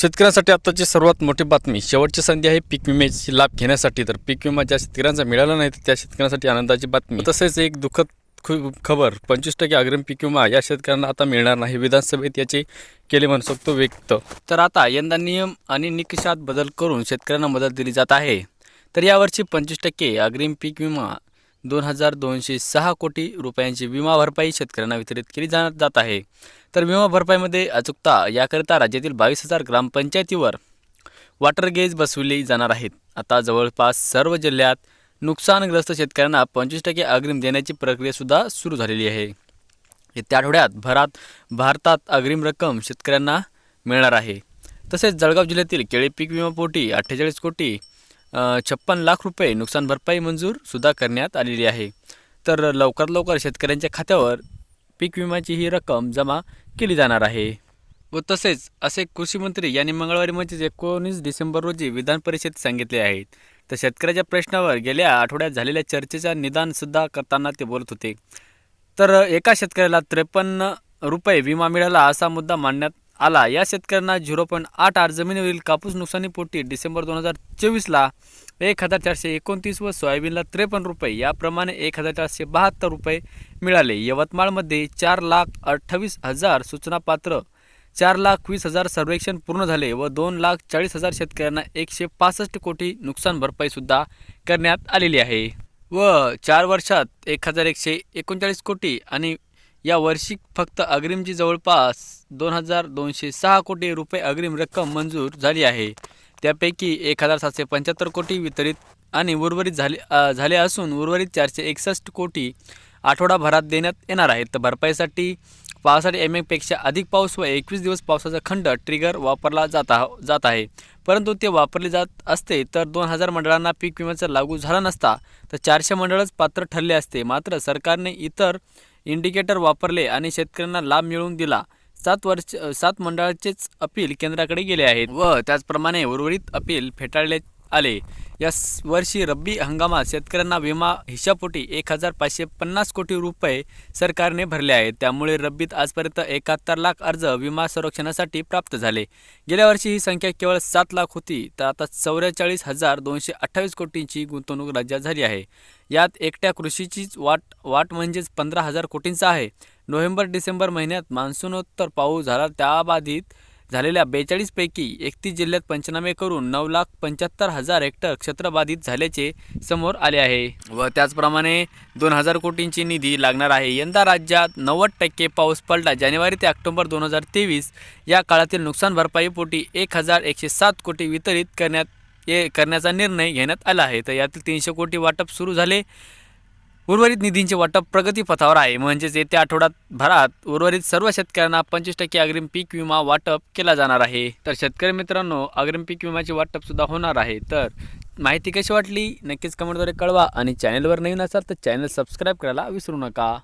शेतकऱ्यांसाठी आत्ताची सर्वात मोठी बातमी. शेवटची संधी आहे पीक विम्याची. लाभ घेण्यासाठी. तर पीक विमा ज्या शेतकऱ्यांचा मिळाला नाही तर त्या शेतकऱ्यांसाठी आनंदाची बातमी. तसेच एक दुःखद खूप खबर. पंचवीस टक्के अग्रिम पीक विमा या शेतकऱ्यांना आता मिळणार नाही. विधानसभेत याचे केले म्हणू शकतो व्यक्त. तर आता यंदा नियम आणि निकषात बदल करून शेतकऱ्यांना मदत दिली जात आहे. तर यावर्षी पंचवीस टक्के अग्रिम पीक विमा दोन हजार दोनशे सहा कोटी रुपयांची विमा भरपाई शेतकऱ्यांना वितरित केली जाणार जात आहे. तर विमा भरपाईमध्ये अचूकता याकरिता राज्यातील बावीस हजार ग्रामपंचायतीवर वॉटर गेज बसविले जाणार आहेत. आता जवळपास सर्व जिल्ह्यात नुकसानग्रस्त शेतकऱ्यांना पंचवीस टक्के अग्रिम देण्याची प्रक्रियासुद्धा सुरू झालेली आहे. येत्या आठवड्यात भरात भारतात अग्रिम रक्कम शेतकऱ्यांना मिळणार आहे. तसेच जळगाव जिल्ह्यातील केळी पीक विमापोटी अठ्ठेचाळीस कोटी छप्पन लाख रुपये नुकसान भरपाई मंजूर सुद्धा करण्यात आलेली आहे. तर लवकरात लवकर शेतकऱ्यांच्या खात्यावर पीक विम्याची ही रक्कम जमा केली जाणार आहे. व तसेच असे कृषी मंत्री यांनी मंगळवारी म्हणजेच एकोणीस डिसेंबर रोजी विधान परिषदेत सांगितले आहेत तर शेतकऱ्याच्या प्रश्नावर गेल्या आठवड्यात झालेल्या चर्चेचा निदानसुद्धा करताना ते बोलत होते. तर एका शेतकऱ्याला त्रेपन्न रुपये विमा मिळाला असा मुद्दा मांडण्यात आला. या शेतकऱ्यांना झिरो पॉईंट आठ आठ जमिनीवरील कापूस नुकसानीपोटी डिसेंबर दोन हजार चोवीसला एक हजार चारशे एकोणतीस व सोयाबीनला त्रेपन्न रुपये याप्रमाणे एक हजार चारशे बहात्तर रुपये मिळाले. यवतमाळमध्ये चार लाख अठ्ठावीस हजार सूचनापात्र चार लाख वीस हजार सर्वेक्षण पूर्ण झाले व दोन लाख चाळीस हजार शेतकऱ्यांना एकशे पासष्ट कोटी नुकसान भरपाईसुद्धा करण्यात आलेली आहे. व चार वर्षात एक हजार एकशे एकोणचाळीस कोटी आणि या वर्षी फक्त अग्रिमची जवळपास दोन हजार दोनशे सहा कोटी रुपये अग्रिम रक्कम मंजूर झाली आहे. त्यापैकी एक हजार सातशे पंच्याहत्तर कोटी वितरित आणि उर्वरित झाले झाले असून उर्वरित चारशे एकसष्ट कोटी आठवडाभरात देण्यात येणार आहेत. तर भरपाईसाठी पावसाळी एम एमपेक्षा अधिक पाऊस व एकवीस दिवस पावसाचा खंड ट्रिगर वापरला जात जात आहे. परंतु ते वापरले जात असते तर दोन हजार मंडळांना पीक विम्याचा लागू झाला नसता तर चारशे मंडळच पात्र ठरले असते. मात्र सरकारने इतर इंडिकेटर वापरले आणि शेतकऱ्यांना लाभ मिळवून दिला. सात वर्ष सात मंडळाचेच अपील केंद्राकडे गेले आहेत. व त्याचप्रमाणे उर्वरित अपील फेटाळले आले. या वर्षी रब्बी हंगामात शेतकऱ्यांना विमा हिशापोटी एक हजार पाचशे पन्नास कोटी रुपये सरकारने भरले आहेत. त्यामुळे रब्बीत आजपर्यंत एकाहत्तर लाख अर्ज विमा संरक्षणासाठी प्राप्त झाले. गेल्या वर्षी ही संख्या केवळ सात लाख होती तर आता चौवेचाळीस हजार दोनशे अठ्ठावीस कोटींची गुंतवणूक राज्यात झाली आहे. यात एकट्या कृषीचीच वाट वाट म्हणजेच पंधरा हजार कोटींचा आहे. नोव्हेंबर डिसेंबर महिन्यात मान्सूनोत्तर पाऊस झाला त्याबाधित झालेल्या बेचाळीसपैकी एकतीस जिल्ह्यात पंचनामे करून नऊ लाख पंच्याहत्तर हजार हेक्टर क्षेत्र बाधित झाल्याचे समोर आले आहे. व त्याचप्रमाणे दोन हजार कोटींची निधी लागणार आहे. यंदा राज्यात नव्वद टक्के पाऊस पडला. जानेवारी ते ऑक्टोबर दोन हजार तेवीस या काळातील नुकसान भरपाईपोटी एक हजार एकशे सात कोटी वितरित करण्यात ये करण्याचा निर्णय घेण्यात आला आहे. तर यातील तीनशे कोटी वाटप सुरू झाले. उर्वरित निधींचे वाटप प्रगतीपथावर आहे. म्हणजेच येत्या आठवड्यात भरात उर्वरित सर्व शेतकऱ्यांना पंचवीस टक्के अग्रिम पीक विमा वाटप केला जाणार आहे. तर शेतकरी मित्रांनो अग्रिम पीक विम्याचे वाटप सुद्धा होणार आहे. तर माहिती कशी वाटली? नक्कीच कमेंटद्वारे कळवा. आणि चॅनलवर नवीन असाल तर चॅनल सबस्क्राईब करायला विसरू नका.